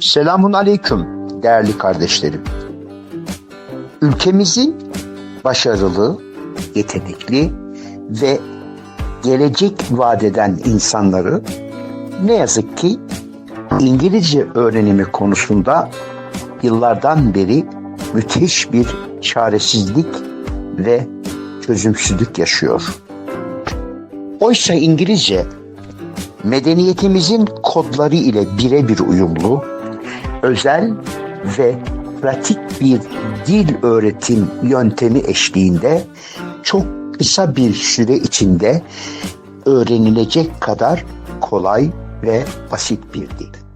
Selamun aleyküm değerli kardeşlerim. Ülkemizin başarılı, yetenekli ve gelecek vadeden insanları ne yazık ki İngilizce öğrenimi konusunda yıllardan beri müthiş bir çaresizlik ve çözümsüzlük yaşıyor. Oysa İngilizce medeniyetimizin kodları ile birebir uyumlu, özel ve pratik bir dil öğretim yöntemi eşliğinde çok kısa bir süre içinde öğrenilecek kadar kolay ve basit bir dil.